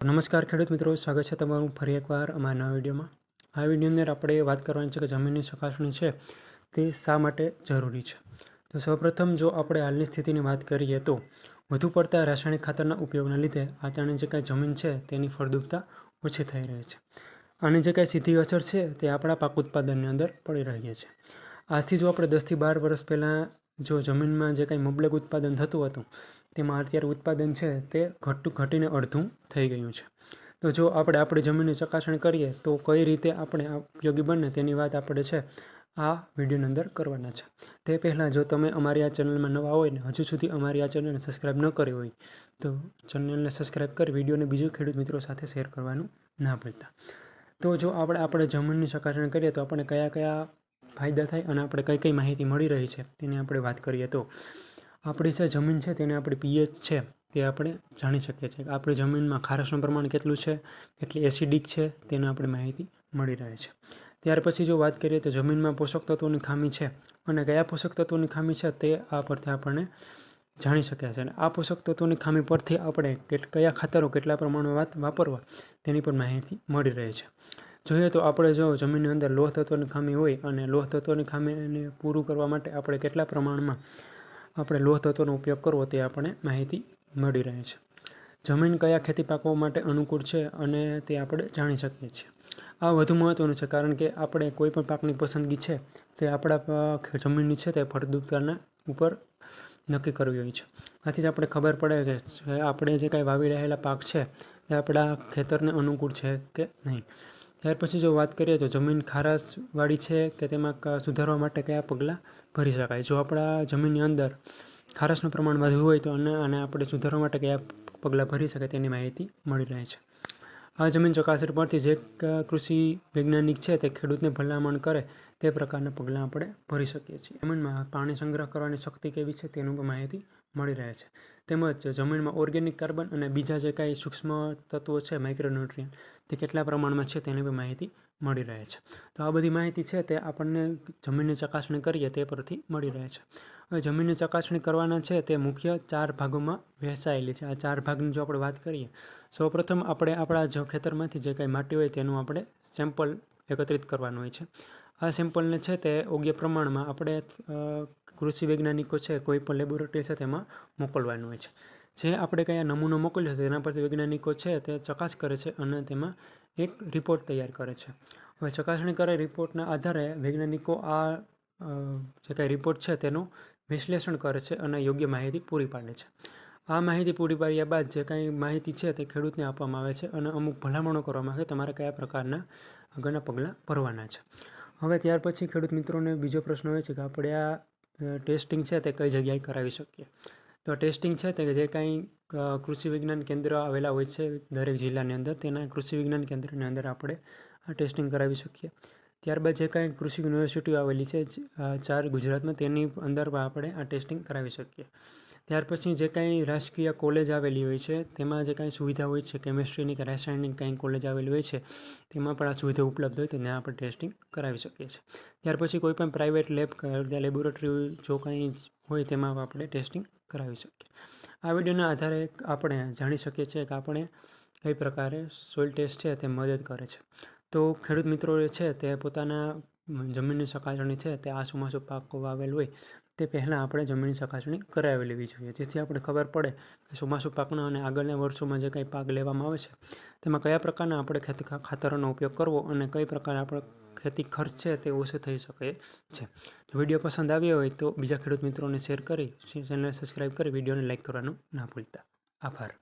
નમસ્કાર ખેડૂત મિત્રો, સ્વાગત છે તમારું ફરી એકવાર અમારા નવા વિડીયોમાં. આ વિડીયોની અંદર આપણે વાત કરવાની છે કે જમીનની ચકાસણી છે તે શા માટે જરૂરી છે? તો સૌપ્રથમ જો આપણે હાલની સ્થિતિની વાત કરીએ તો વધુ પડતા રાસાયણિક ખાતરના ઉપયોગના લીધે આટાની જે કાંઈ જમીન છે તેની ફળદ્રુપતા ઓછી થઈ રહી છે આની જે કાંઈ સીધી અસર છે તે આપણા પાક ઉત્પાદનની અંદર પડી રહી છે. આજથી જો આપણે દસથી બાર વર્ષ પહેલાં જો જમીનમાં જે કાંઈ મબલક ઉત્પાદન થતું હતું, તેમાં અત્યારે ઉત્પાદન છે તે ઘટું ઘટીને અડધું થઈ ગયું છે. તો જો આપણે આપણી જમીનની ચકાસણી કરીએ, તો કઈ રીતે આપણે ઉપયોગી બને તેની વાત આપણે છે, આ વિડીયોની અંદર કરવાના છે. તે પહેલાં જો તમે અમારી આ ચેનલમાં નવા હોય ને, હજુ સુધી અમારી આ ચેનલને સબસ્ક્રાઈબ ન કરી હોય, તો ચેનલને સબસ્ક્રાઈબ કરી વિડીયોને બીજું ખેડૂત મિત્રો સાથે શેર કરવાનું ના ભૂલતા. તો જો આપણે આપણે જમીનની ચકાસણી કરીએ, તો આપણે કયા કયા ફાયદા થાય અને આપણે કઈ કઈ માહિતી મળી રહી છે તેની આપણે વાત કરીએ તો આપણી જે જમીન છે તેને આપણી પીએચ છે તે આપણે જાણી શકીએ છીએ આપણી જમીનમાં ખારસનું પ્રમાણ કેટલું છે, કેટલી એસિડિક છે તેની આપણે માહિતી મળી રહે છે. ત્યાર પછી જો વાત કરીએ તો જમીનમાં પોષક તત્વોની ખામી છે અને કયા પોષક તત્વોની ખામી છે તે આ પરથી આપણને જાણી શક્યા છે અને આ પોષક તત્વોની ખામી પરથી આપણે કયા ખાતરો કેટલા પ્રમાણમાં વાપરવા તેની પણ માહિતી મળી રહે છે. જોઈએ તો આપણે જો જમીનની અંદર લોહ તત્વની ખામી હોય અને લોહ તત્વની ખામીને પૂરું કરવા માટે આપણે કેટલા પ્રમાણમાં આપણે લોહ તત્વનો ઉપયોગ કરવો તે આપણે માહિતી મળી રહે છે. જમીન કયા ખેતી પાકો માટે અનુકૂળ છે અને તે આપણે જાણી શકીએ છીએ. આ વધુ મહત્ત્વનું છે કારણ કે આપણે કોઈ પણ પાકની પસંદગી છે તે આપણા જમીનની છે તે ફળદ્રુપતાના ઉપર નક્કી કરવી હોય છે. આથી જ આપણે ખબર પડે કે આપણે જે કાંઈ વાવી રહેલા પાક છે તે આપણા ખેતરને અનુકૂળ છે કે નહીં. ત્યાર પછી જો વાત કરીએ તો જમીન ખારાશવાળી છે કે તેમાં સુધારવા માટે કયા પગલાં ભરી શકાય? જો આપણા જમીનની અંદર ખારાશનું પ્રમાણ વધુ હોય તો અને અને આપણે સુધારવા માટે કયા પગલાં ભરી શકાય તેની માહિતી મળી રહે છે. આ જમીન ચકાસણી પરથી જે કૃષિ વૈજ્ઞાનિક છે તે ખેડૂતને ભલામણ કરે તે પ્રકારના પગલાં આપણે ભરી શકીએ છીએ. જમીનમાં પાણી સંગ્રહ કરવાની શક્તિ કેવી છે તેનું પણ માહિતી મળી રહે છે. તેમજ જમીનમાં ઓર્ગેનિક કાર્બન અને બીજા જે કાંઈ સૂક્ષ્મ તત્વો છે માઇક્રોન્યુટ્રિયન તે કેટલા પ્રમાણમાં છે તેની પણ માહિતી મળી રહે છે. તો આ બધી માહિતી છે તે આપણને જમીનની ચકાસણી કરીએ તે પરથી મળી રહે છે. હવે જમીનની ચકાસણી કરવાના છે તે મુખ્ય ચાર ભાગોમાં વહેંચાયેલી છે. આ ચાર ભાગની જો આપણે વાત કરીએ સૌપ્રથમ આપણે આપણા જો ખેતરમાંથી જે કાંઈ માટી હોય તેનું આપણે સેમ્પલ એકત્રિત કરવાનું હોય છે. આ સેમ્પલને છે તે યોગ્ય પ્રમાણમાં આપણે કૃષિ વૈજ્ઞાનિકો છે કોઈ પણ લેબોરેટરી છે તેમાં મોકલવાનું હોય છે. જે આપણે કયા નમૂનો મોકલ્યો છે તેના પરથી વૈજ્ઞાનિકો છે તે ચકાસ કરે છે અને તેમાં એક રિપોર્ટ તૈયાર કરે છે. હવે ચકાસણી કરે રિપોર્ટના આધારે વૈજ્ઞાનિકો આ જે કાંઈ રિપોર્ટ છે તેનું વિશ્લેષણ કરે છે અને યોગ્ય માહિતી પૂરી પાડે છે. આ માહિતી પૂરી પાડ્યા બાદ જે કાંઈ માહિતી છે તે ખેડૂતને આપવામાં આવે છે અને અમુક ભલામણો કરવામાં આવે તમારે કયા પ્રકારના આગળના પગલાં ભરવાના છે. હવે ત્યાર પછી ખેડૂત મિત્રોને બીજો પ્રશ્ન હોય છે કે આપણે આ ટેસ્ટિંગ છે તે કઈ જગ્યાએ કરાવી શકીએ? તો ટેસ્ટિંગ છે તે જે કાંઈ કૃષિ વિજ્ઞાન કેન્દ્ર આવેલા હોય છે દરેક જિલ્લાની અંદર, તેના કૃષિ વિજ્ઞાન કેન્દ્રની અંદર આપણે આ ટેસ્ટિંગ કરાવી શકીએ. ત્યારબાદ જે કાંઈ કૃષિ યુનિવર્સિટીઓ આવેલી છે ચાર ગુજરાતમાં તેની અંદર આપણે આ ટેસ્ટિંગ કરાવી શકીએ. ત્યાર પછી જે કાંઈ રાષ્ટ્રીય કોલેજ આવેલી હોય છે, તેમાં જે કાંઈ સુવિધા હોય છે કેમેસ્ટ્રીની કે રાસાયણિક કાંઈ કોલેજ આવેલી હોય છે, તેમાં પણ આ સુવિધા ઉપલબ્ધ હોય તો ત્યાં આપણે ટેસ્ટિંગ કરાવી શકીએ છીએ. ત્યાર પછી કોઈ પણ પ્રાઇવેટ લેબ લેબોરેટરી જો કાંઈ હોય તેમાં આપણે ટેસ્ટિંગ કરાવી શકીએ. આ વિડીયોના આધારે આપણે જાણી શકીએ છીએ કે આપણે કઈ પ્રકારે સોઇલ ટેસ્ટ છે તે મદદ કરે છે. તો ખેડૂત મિત્રો છે તે પોતાના જમીનની ચકાસણી છે, તે આ ચોમાસું પાક વાવેલ હોય, તે પહેલાં આપણે જમીનની ચકાસણી કરાવી લેવી જોઈએ. જેથી આપણે ખબર પડે કે ચોમાસું પાકના અને આગળના વર્ષોમાં જે કંઈ પાક લેવામાં આવે છે, તેમાં કયા પ્રકારના આપણે ખેતી ખાતરોનો ઉપયોગ કરવો અને કઈ પ્રકારના આપણે ખેતી ખર્ચ છે, તે ઓછો થઈ શકે છે. જો વીડિયો પસંદ આવ્યો હોય તો બીજા ખેડૂત મિત્રોને શેર કરી, ચેનલને સબસ્ક્રાઈબ કરી, વિડીયોને લાઇક કરવાનું ના ભૂલતા. આભાર.